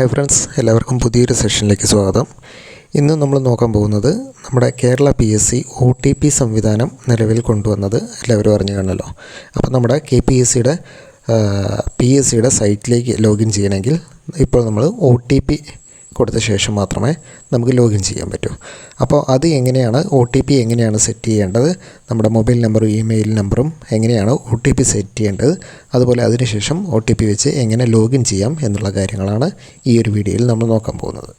Hi friends എല്ലാവർക്കും പുതിയൊരു സെഷനിലേക്ക് സ്വാഗതം. ഇന്ന് നമ്മൾ നോക്കാൻ പോകുന്നത് നമ്മുടെ Kerala P S C O T P സംവിധാനം നിലവിൽ കൊണ്ടുവന്നത് എല്ലാവരും അറിഞ്ഞു കാണല്ലോ അപ്പോൾ നമ്മുടെ കെ പി എസ് സിയുടെ പി എസ് സിയുടെ സൈറ്റിലേക്ക് ലോഗിൻ ചെയ്യണമെങ്കിൽ ഇപ്പോൾ നമ്മൾ ഒ ടി പി കൊടുത്ത ശേഷം മാത്രമേ നമുക്ക് ലോഗിൻ ചെയ്യാൻ പറ്റൂ. അപ്പോൾ അത് എങ്ങനെയാണ് ഒ ടി പി എങ്ങനെയാണ് സെറ്റ് ചെയ്യേണ്ടത്? നമ്മുടെ മൊബൈൽ നമ്പറും ഇമെയിൽ നമ്പറും എങ്ങനെയാണ് ഒ ടി പി സെറ്റ് ചെയ്യേണ്ടത്? അതുപോലെ അതിനുശേഷം ഒ ടി പി വെച്ച് എങ്ങനെ ലോഗിൻ ചെയ്യാം എന്നുള്ള കാര്യങ്ങളാണ് ഈ ഒരു വീഡിയോയിൽ നമ്മൾ നോക്കാൻ പോകുന്നത്.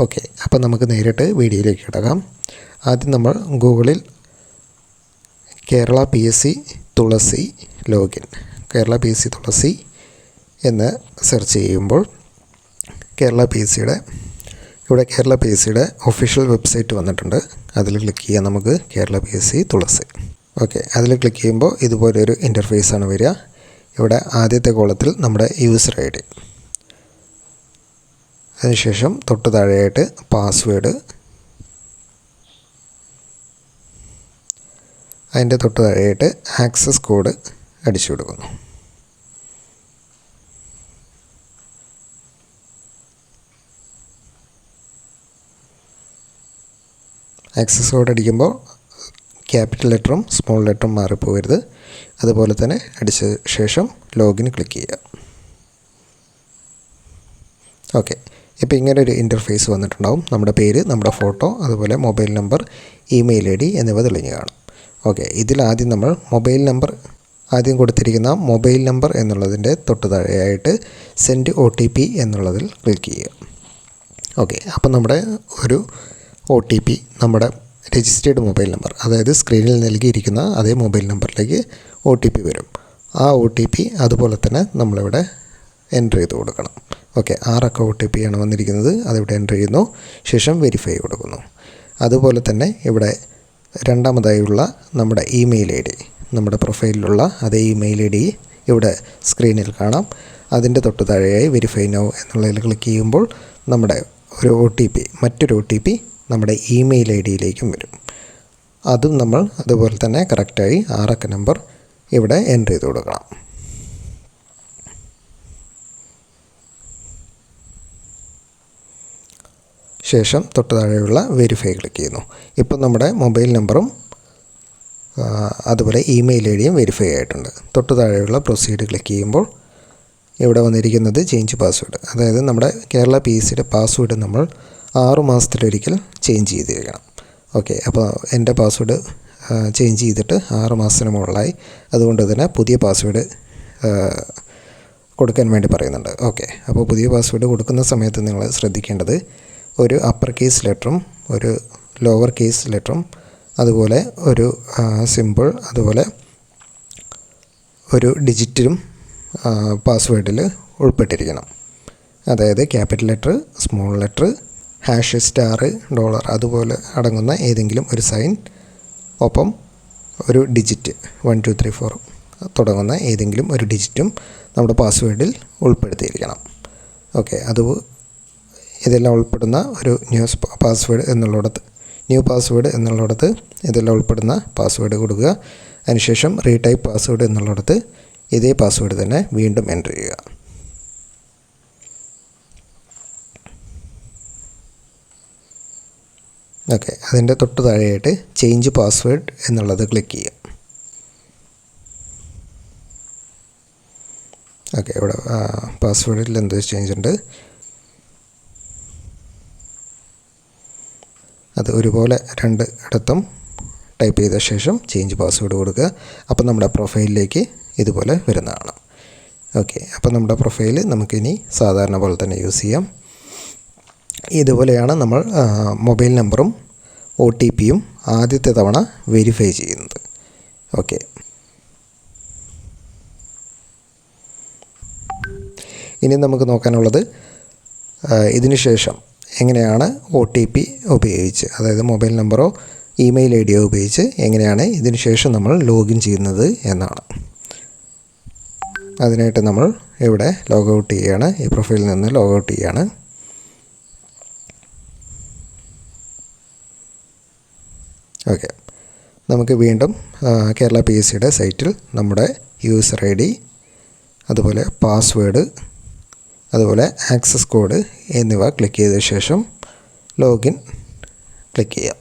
ഓക്കെ അപ്പോൾ നമുക്ക് നേരിട്ട് വീഡിയോയിലേക്ക് കിടക്കാം. ആദ്യം നമ്മൾ ഗൂഗിളിൽ Kerala P S C Thulasi login. Kerala P S C Thulasi എന്ന് സെർച്ച് ചെയ്യുമ്പോൾ കേരള പി സിയുടെ ഇവിടെ കേരള പി സിയുടെ ഒഫീഷ്യൽ വെബ്സൈറ്റ് വന്നിട്ടുണ്ട്. അതിൽ ക്ലിക്ക് ചെയ്യാം നമുക്ക് Kerala P C Thulasi. Okay അതിൽ ക്ലിക്ക് ചെയ്യുമ്പോൾ ഇതുപോലൊരു ഇന്റർഫേസാണ് വരിക. ഇവിടെ ആദ്യത്തെ കോളത്തിൽ നമ്മുടെ യൂസർ ഐ ഡി. അതിനുശേഷം തൊട്ട് താഴെയായിട്ട് പാസ്വേഡ് അതിന്റെ തൊട്ട് താഴെയായിട്ട് ആക്സസ് കോഡ് അടിച്ചു കൊടുക്കുന്നു. ആക്സസ് കോഡ് അടിക്കുമ്പോൾ ക്യാപിറ്റൽ ലെറ്ററും സ്മോൾ ലെറ്ററും മാറിപ്പോകരുത്. അതുപോലെ തന്നെ അടിച്ച ശേഷം ലോഗിൻ ക്ലിക്ക് ചെയ്യുക. ഓക്കെ ഇപ്പോൾ ഇങ്ങനെ ഒരു ഇന്റർഫേസ് വന്നിട്ടുണ്ടാവും. നമ്മുടെ പേര് നമ്മുടെ ഫോട്ടോ അതുപോലെ mobile number email I D എന്നിവ തെളിഞ്ഞു കാണും. ഓക്കെ ഇതിൽ ആദ്യം നമ്മൾ മൊബൈൽ നമ്പർ ആദ്യം കൊടുത്തിരിക്കുന്ന മൊബൈൽ നമ്പർ എന്നുള്ളതിന്റെ തൊട്ട് താഴെയായിട്ട് സെൻഡ് ഒ ടി പി എന്നുള്ളതിൽ ക്ലിക്ക് ചെയ്യുക. ഓക്കെ അപ്പോൾ നമ്മുടെ ഒരു ഒ ടി പി നമ്മുടെ രജിസ്റ്റേർഡ് മൊബൈൽ നമ്പർ അതായത് സ്ക്രീനിൽ നൽകിയിരിക്കുന്ന അതേ മൊബൈൽ നമ്പറിലേക്ക് ഒ ടി പി വരും. ആ ഒ ടി പി അതുപോലെ തന്നെ നമ്മളിവിടെ എന്റർ ചെയ്ത് കൊടുക്കണം. ഓക്കെ ആറക്ക ഒ ടി പി ആണ് വന്നിരിക്കുന്നത്. അതിവിടെ എന്റർ ചെയ്യുന്നു. ശേഷം വെരിഫൈ കൊടുക്കുന്നു. അതുപോലെ തന്നെ ഇവിടെ രണ്ടാമതായുള്ള നമ്മുടെ ഇമെയിൽ ഐ ഡി നമ്മുടെ പ്രൊഫൈലിലുള്ള അതേ ഇമെയിൽ ഐ ഡി ഇവിടെ സ്ക്രീനിൽ കാണാം. അതിന്റെ തൊട്ട് താഴെയായി വെരിഫൈ നോ എന്നുള്ളതിൽ ക്ലിക്ക് ചെയ്യുമ്പോൾ നമ്മുടെ ഒരു ഒ ടി പി മറ്റൊരു ഒ ടി പി നമ്മുടെ ഇമെയിൽ ഐ ഡിയിലേക്കും വരും. അതും നമ്മൾ അതുപോലെ തന്നെ കറക്റ്റായി ആറക്ക നമ്പർ ഇവിടെ എന്റർ ചെയ്ത് കൊടുക്കണം. ശേഷം തൊട്ട് താഴെയുള്ള വെരിഫൈ ക്ലിക്ക് ചെയ്യുന്നു. ഇപ്പം നമ്മുടെ മൊബൈൽ നമ്പറും അതുപോലെ ഇമെയിൽ ഐ ഡിയും വെരിഫൈ ആയിട്ടുണ്ട്. തൊട്ട് താഴെയുള്ള പ്രൊസീഡ് ക്ലിക്ക് ചെയ്യുമ്പോൾ ഇവിടെ വന്നിരിക്കുന്നത് ചേഞ്ച് പാസ്വേഡ് അതായത് നമ്മുടെ കേരള പി എസ് സിയുടെ പാസ്വേഡ് നമ്മൾ ആറു മാസത്തിലൊരിക്കൽ ചേഞ്ച് ചെയ്തിരിക്കണം ഓക്കെ അപ്പോൾ എന്റെ പാസ്വേഡ് ചേഞ്ച് ചെയ്തിട്ട് ആറ് മാസത്തിന് മുകളിലായി. അതുകൊണ്ട് തന്നെ പുതിയ പാസ്വേഡ് കൊടുക്കാൻ വേണ്ടി പറയുന്നുണ്ട്. ഓക്കെ അപ്പോൾ പുതിയ പാസ്വേഡ് കൊടുക്കുന്ന സമയത്ത് നിങ്ങൾ ശ്രദ്ധിക്കേണ്ടത് ഒരു അപ്പർ കേസ് ലെറ്ററും ഒരു ലോവർ കേസ് ലെറ്ററും അതുപോലെ ഒരു സിമ്പിൾ അതുപോലെ ഒരു ഡിജിറ്റും പാസ്വേഡിൽ ഉൾപ്പെട്ടിരിക്കണം. അതായത് capital letter small letter hash star dollar അതുപോലെ അടങ്ങുന്ന ഏതെങ്കിലും ഒരു സൈൻ ഒപ്പം ഒരു digit one two three four തുടങ്ങുന്ന ഏതെങ്കിലും ഒരു ഡിജിറ്റും നമ്മുടെ പാസ്വേഡിൽ ഉൾപ്പെടുത്തിയിരിക്കണം. ഓക്കെ അത് ഇതെല്ലാം ഉൾപ്പെടുന്ന ഒരു ന്യൂസ് പാസ്വേഡ് എന്നുള്ളിടത്ത് ന്യൂ പാസ്വേഡ് എന്നുള്ളിടത്ത് ഇതെല്ലാം ഉൾപ്പെടുന്ന പാസ്വേഡ് കൊടുക്കുക. അതിനുശേഷം റീടൈപ്പ് പാസ്വേഡ് എന്നുള്ളിടത്ത് ഇതേ പാസ്വേഡ് തന്നെ വീണ്ടും എന്റർ ചെയ്യുക. ഓക്കെ അതിന്റെ തൊട്ട് താഴെയായിട്ട് ചേഞ്ച് പാസ്വേഡ് എന്നുള്ളത് ക്ലിക്ക് ചെയ്യുക. ഓക്കെ ഇവിടെ പാസ്വേഡിൽ എന്ത് ചേഞ്ച് ഉണ്ട്? അത് ഒരുപോലെ രണ്ട് ഇടത്തും ടൈപ്പ് ചെയ്ത ശേഷം ചേഞ്ച് പാസ്വേഡ് കൊടുക്കുക. അപ്പം നമ്മുടെ പ്രൊഫൈലിലേക്ക് ഇതുപോലെ വരുന്നതാണ്. ഓക്കെ അപ്പം നമ്മുടെ പ്രൊഫൈൽ നമുക്കിനി സാധാരണ പോലെ തന്നെ യൂസ് ചെയ്യാം. ഇതുപോലെയാണ് നമ്മൾ മൊബൈൽ നമ്പറും ഒ ടി പിയും ആദ്യത്തെ തവണ വെരിഫൈ ചെയ്യുന്നത്. ഓക്കെ ഇനി നമുക്ക് നോക്കാനുള്ളത് ഇതിന് ശേഷം എങ്ങനെയാണ് ഒ ടി പി ഉപയോഗിച്ച് അതായത് മൊബൈൽ നമ്പറോ ഇമെയിൽ ഐ ഡിയോ ഉപയോഗിച്ച് എങ്ങനെയാണ് ഇതിന് ശേഷം നമ്മൾ ലോഗിൻ ചെയ്യുന്നത് എന്നാണ്. അതിനായിട്ട് നമ്മൾ ഇവിടെ ലോഗൗട്ട് ചെയ്യുകയാണ്. ഈ പ്രൊഫൈലിൽ നിന്ന് ലോഗൗട്ട് ചെയ്യുകയാണ്. ഓക്കെ നമുക്ക് വീണ്ടും കേരള പി എസ് സിയുടെ സൈറ്റിൽ നമ്മുടെ യൂസർ ഐ ഡി അതുപോലെ പാസ്വേഡ് അതുപോലെ ആക്സസ് കോഡ് എന്നിവ ക്ലിക്ക് ചെയ്ത ശേഷം ലോഗിൻ ക്ലിക്ക് ചെയ്യാം.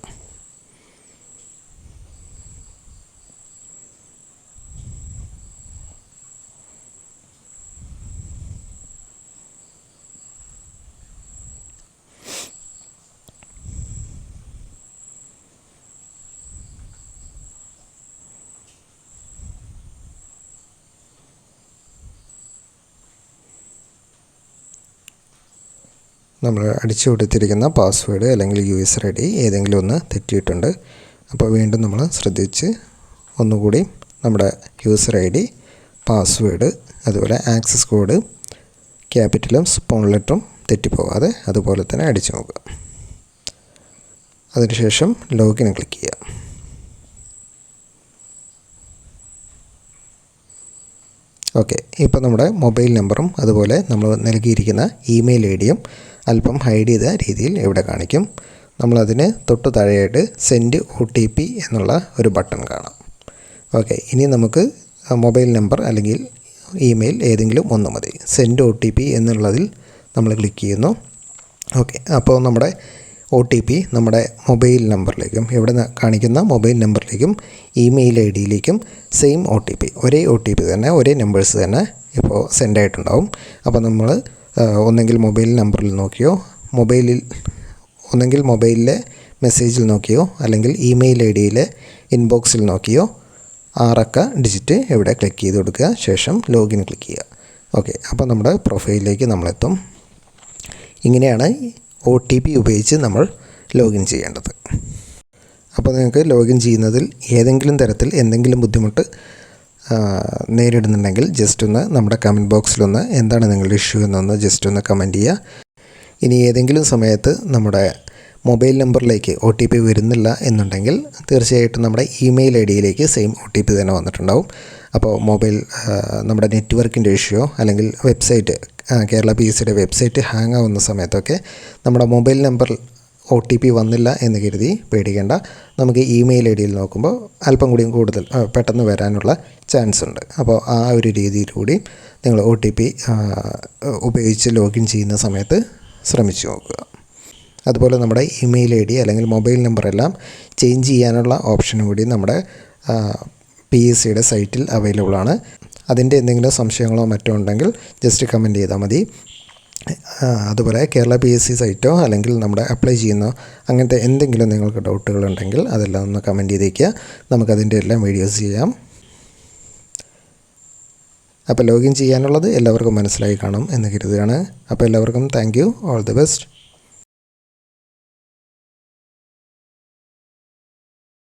നമ്മൾ അടിച്ചു കൊടുത്തിരിക്കുന്ന പാസ്വേഡ് അല്ലെങ്കിൽ യു എസ് ഐ ഡി ഏതെങ്കിലും ഒന്ന് തെറ്റിയിട്ടുണ്ട്. അപ്പോൾ വീണ്ടും നമ്മൾ ശ്രദ്ധിച്ച് ഒന്നുകൂടി നമ്മുടെ യൂസർ ഐ ഡി പാസ്വേഡ് അതുപോലെ ആക്സസ് കോഡ് ക്യാപിറ്റലും സ്പോൺ ലെറ്ററും തെറ്റിപ്പോകാതെ അതുപോലെ തന്നെ അടിച്ചു നോക്കുക. അതിനുശേഷം ലോഗിൻ ക്ലിക്ക് ചെയ്യുക. ഓക്കെ ഇപ്പോൾ നമ്മുടെ മൊബൈൽ നമ്പറും അതുപോലെ നമ്മൾ നൽകിയിരിക്കുന്ന ഇമെയിൽ ഐ ഡിയും അല്പം ഹൈഡ് ചെയ്ത രീതിയിൽ ഇവിടെ കാണിക്കും. നമ്മളതിന് തൊട്ട് താഴെയായിട്ട് സെൻഡ് ഒ ടി പി എന്നുള്ള ഒരു ബട്ടൺ കാണാം. ഓക്കെ ഇനി നമുക്ക് മൊബൈൽ നമ്പർ അല്ലെങ്കിൽ ഇമെയിൽ ഏതെങ്കിലും ഒന്ന് മതി. സെൻഡ് ഒ ടി പി എന്നുള്ളതിൽ നമ്മൾ ക്ലിക്ക് ചെയ്യുന്നു. ഓക്കെ അപ്പോൾ നമ്മുടെ ഒ ടി പി നമ്മുടെ മൊബൈൽ നമ്പറിലേക്കും ഇവിടെ കാണിക്കുന്ന മൊബൈൽ നമ്പറിലേക്കും ഇമെയിൽ ഐ ഡിയിലേക്കും സെയിം ഒ ടി പി ഒരേ ഒ ടി പി തന്നെ ഒരേ നമ്പേഴ്സ് തന്നെ ഇപ്പോൾ സെൻഡ് ആയിട്ടുണ്ടാവും. അപ്പോൾ നമ്മൾ ഒന്നെങ്കിൽ മൊബൈൽ നമ്പറിൽ നോക്കിയോ? മൊബൈലിൽ ഒന്നെങ്കിൽ മൊബൈലിലെ മെസ്സേജിൽ നോക്കിയോ? അല്ലെങ്കിൽ ഇമെയിൽ ഐ ഡിയിലെ ഇൻബോക്സിൽ നോക്കിയോ? ആറക്ക ഡിജിറ്റ് ഇവിടെ ക്ലിക്ക് ചെയ്ത് കൊടുക്കുക. ശേഷം ലോഗിൻ ക്ലിക്ക് ചെയ്യുക. ഓക്കെ അപ്പോൾ നമ്മുടെ പ്രൊഫൈലിലേക്ക് നമ്മളെത്തും. ഇങ്ങനെയാണ് ഒ ടി പി ഉപയോഗിച്ച് നമ്മൾ ലോഗിൻ ചെയ്യേണ്ടത്. അപ്പോൾ നിങ്ങൾക്ക് ലോഗിൻ ചെയ്യുന്നതിൽ ഏതെങ്കിലും തരത്തിൽ എന്തെങ്കിലും ബുദ്ധിമുട്ട് നേരിടുന്നുണ്ടെങ്കിൽ ജസ്റ്റ് ഒന്ന് നമ്മുടെ കമന്റ് ബോക്സിലൊന്ന് എന്താണ് നിങ്ങളുടെ ഇഷ്യൂ എന്നൊന്ന് ജസ്റ്റ് ഒന്ന് കമന്റ് ചെയ്യുക. ഇനി ഏതെങ്കിലും സമയത്ത് നമ്മുടെ മൊബൈൽ നമ്പറിലേക്ക് ഒ ടി പി വരുന്നില്ല എന്നുണ്ടെങ്കിൽ തീർച്ചയായിട്ടും നമ്മുടെ ഇമെയിൽ ഐ ഡിയിലേക്ക് സെയിം ഒ ടി പി തന്നെ വന്നിട്ടുണ്ടാവും. അപ്പോൾ മൊബൈൽ നമ്മുടെ നെറ്റ്വർക്കിന്റെ ഇഷ്യൂ അല്ലെങ്കിൽ വെബ്സൈറ്റ് കേരള പി എസ് സിയുടെ വെബ്സൈറ്റ് ഹാങ് ആവുന്ന സമയത്തൊക്കെ നമ്മുടെ mobile number O T P വന്നില്ല എന്ന് കരുതി പേടിക്കേണ്ട. നമുക്ക് ഇമെയിൽ ഐ ഡിയിൽ നോക്കുമ്പോൾ അല്പം കൂടിയും കൂടുതൽ പെട്ടെന്ന് വരാനുള്ള ചാൻസ് ഉണ്ട്. അപ്പോൾ ആ ഒരു രീതിയിലൂടി നിങ്ങൾ ഒ ടി പി ഉപയോഗിച്ച് ലോഗിൻ ചെയ്യുന്ന സമയത്ത് ശ്രമിച്ചു നോക്കുക. അതുപോലെ നമ്മുടെ ഇമെയിൽ ഐ ഡി അല്ലെങ്കിൽ മൊബൈൽ നമ്പറെല്ലാം ചേഞ്ച് ചെയ്യാനുള്ള ഓപ്ഷനും കൂടി നമ്മുടെ പി എസ് സിയുടെ സൈറ്റിൽ അവൈലബിൾ ആണ്. അതിന്റെ എന്തെങ്കിലും സംശയങ്ങളോ മറ്റോ ഉണ്ടെങ്കിൽ ജസ്റ്റ് കമന്റ് ചെയ്താൽ മതി. അതുപോലെ കേരള പി എസ് സി സൈറ്റോ അല്ലെങ്കിൽ നമ്മുടെ അപ്ലൈ ചെയ്യുന്ന അങ്ങനത്തെ എന്തെങ്കിലും നിങ്ങൾക്ക് ഡൗട്ടുകളുണ്ടെങ്കിൽ അതെല്ലാം ഒന്ന് കമന്റ് ചെയ്തേക്കുക. നമുക്കതിന്റെ എല്ലാം വീഡിയോസ് ചെയ്യാം. അപ്പോൾ ലോഗിൻ ചെയ്യാനുള്ളത് എല്ലാവർക്കും മനസ്സിലായി കാണും എന്ന് കരുതുകയാണ്. അപ്പോൾ എല്ലാവർക്കും thank you all the best